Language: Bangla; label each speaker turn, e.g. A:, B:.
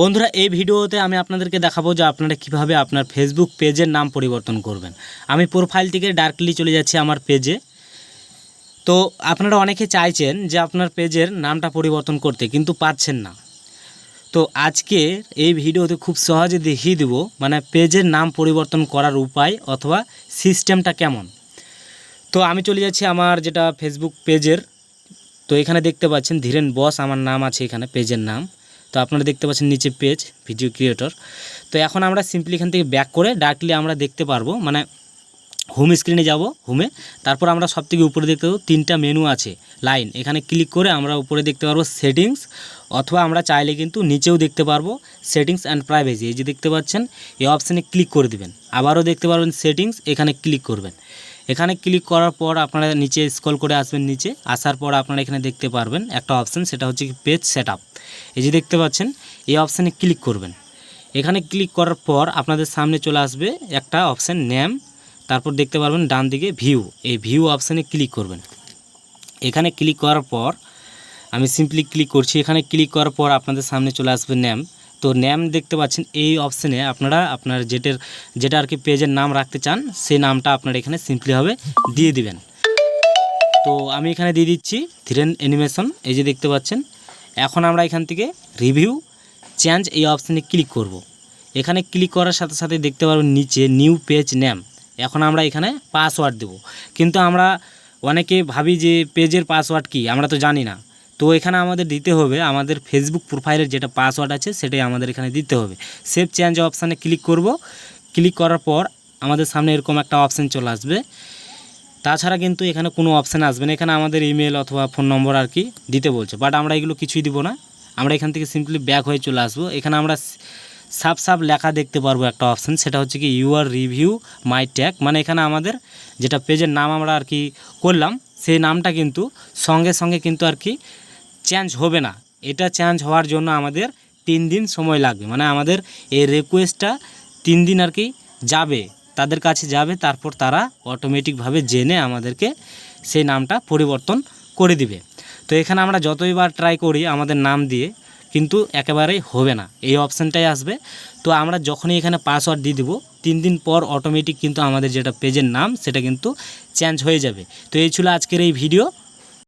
A: বন্ধুরা, এই ভিডিওতে আমি আপনাদেরকে দেখাবো যে আপনারা কীভাবে আপনার ফেসবুক পেজের নাম পরিবর্তন করবেন। আমি প্রোফাইল থেকে ডাইরেক্টলি চলে যাচ্ছি আমার পেজে। তো আপনারা অনেকে চাইছেন যে আপনার পেজের নামটা পরিবর্তন করতে, কিন্তু পাচ্ছেন না। তো আজকে এই ভিডিওতে খুব সহজে দেখিয়ে দেবো মানে পেজের নাম পরিবর্তন করার উপায় অথবা সিস্টেমটা কেমন। তো আমি চলে যাচ্ছি আমার যেটা ফেসবুক পেজের। তো এখানে দেখতে পাচ্ছেন, ধীরেন বস, আমার নাম আছে এখানে, পেজের নাম। তো আপনারা দেখতে পাচ্ছেন নিচে পেজ ভিডিও ক্রিয়েটর তো এখন আমরা সিম্পলি এখান থেকে ব্যাক করে ডাইরেক্টলি আমরা দেখতে পারব মানে হোম স্ক্রিনে যাব হোমে তারপর আমরা সব থেকে উপরে দেখতে পাবো তিনটা মেনু আছে লাইন এখানে ক্লিক করে আমরা উপরে দেখতে পারব সেটিংস অথবা আমরা চাইলে কিন্তু নিচেও দেখতে পারব সেটিংস অ্যান্ড প্রাইভেসি এই যে দেখতে পাচ্ছেন, এই অপশানে ক্লিক করে দিবেন। আবারও দেখতে পারবেন সেটিংস এখানে ক্লিক করবেন। এখানে ক্লিক করার পর আপনারা নিচে স্ক্রল করে আসবেন নিচে, আসার পর আপনারা এখানে দেখতে পারবেন একটা অপশান সেটা হচ্ছে পেজ সেট এই যে দেখতে পাচ্ছেন, এই অপশানে ক্লিক করবেন। এখানে ক্লিক করার পর আপনাদের সামনে চলে আসবে একটা অপশান নেম তারপর দেখতে পারবেন ডান দিকে ভিউ এই ভিউ অপশানে ক্লিক করবেন। এখানে ক্লিক করার পর, আমি সিম্পলি ক্লিক করছি, এখানে ক্লিক করার পর আপনাদের সামনে চলে আসবে নেম তো নেম দেখতে পাচ্ছেন, এই অপশানে আপনারা আপনার যেটার, যেটা আর কি পেজের নাম রাখতে চান, সেই নামটা আপনারা এখানে সিম্পলিভাবে দিয়ে দিবেন। তো আমি এখানে দিয়ে দিচ্ছি থ্রেন অ্যানিমেশন এই যে দেখতে পাচ্ছেন। এখন আমরা এখান থেকে রিভিউ চেঞ্জ এই অপশানে ক্লিক করব। এখানে ক্লিক করার সাথে সাথে দেখতে পারবেন নিচে নিউ পেজ নেম এখন আমরা এখানে পাসওয়ার্ড দেব। কিন্তু আমরা অনেকে ভাবি যে পেজের পাসওয়ার্ড কি, আমরা তো জানি না। তো এখানে আমাদের দিতে হবে, আমাদের ফেসবুক প্রোফাইলের যেটা পাসওয়ার্ড আছে সেটাই আমাদের এখানে দিতে হবে। সেভ চেঞ্জ অপশানে ক্লিক করব। ক্লিক করার পর আমাদের সামনে এরকম একটা অপশান চলে আসবে। তাছাড়া কিন্তু এখানে কোনো অপশান আসবে না। এখানে আমাদের ইমেল অথবা ফোন নম্বর আর কি দিতে বলছে। বাট আমরা এগুলো কিছুই দিব না। আমরা এখান থেকে সিম্পলি ব্যাক হয়ে চলে আসব। এখানে আমরা সাব সাব লেখা দেখতে পারব একটা অপশান সেটা হচ্ছে কি ইউআর রিভিউ মাই ট্যাগ মানে এখানে আমাদের যেটা পেজের নাম আমরা আর কি করলাম, সেই নামটা কিন্তু সঙ্গে সঙ্গে কিন্তু আর কি চেঞ্জ হবে না। এটা চেঞ্জ হওয়ার জন্য আমাদের তিন দিন সময় লাগবে। মানে আমাদের এই রিকোয়েস্টটা তিন দিন আর কি যাবে, তাদের কাছে যাবে, তারপর তারা অটোমেটিকভাবে জেনে আমাদেরকে সেই নামটা পরিবর্তন করে দিবে। তো এখানে আমরা যতইবার ট্রাই করি আমাদের নাম দিয়ে, কিন্তু একেবারেই হবে না। এই অপশানটাই আসবে। তো আমরা যখনই এখানে পাসওয়ার্ড দিয়ে দেবো, তিন দিন পর অটোমেটিক কিন্তু আমাদের যেটা পেজের নাম, সেটা কিন্তু চেঞ্জ হয়ে যাবে। তো এই ছিল আজকের এই ভিডিও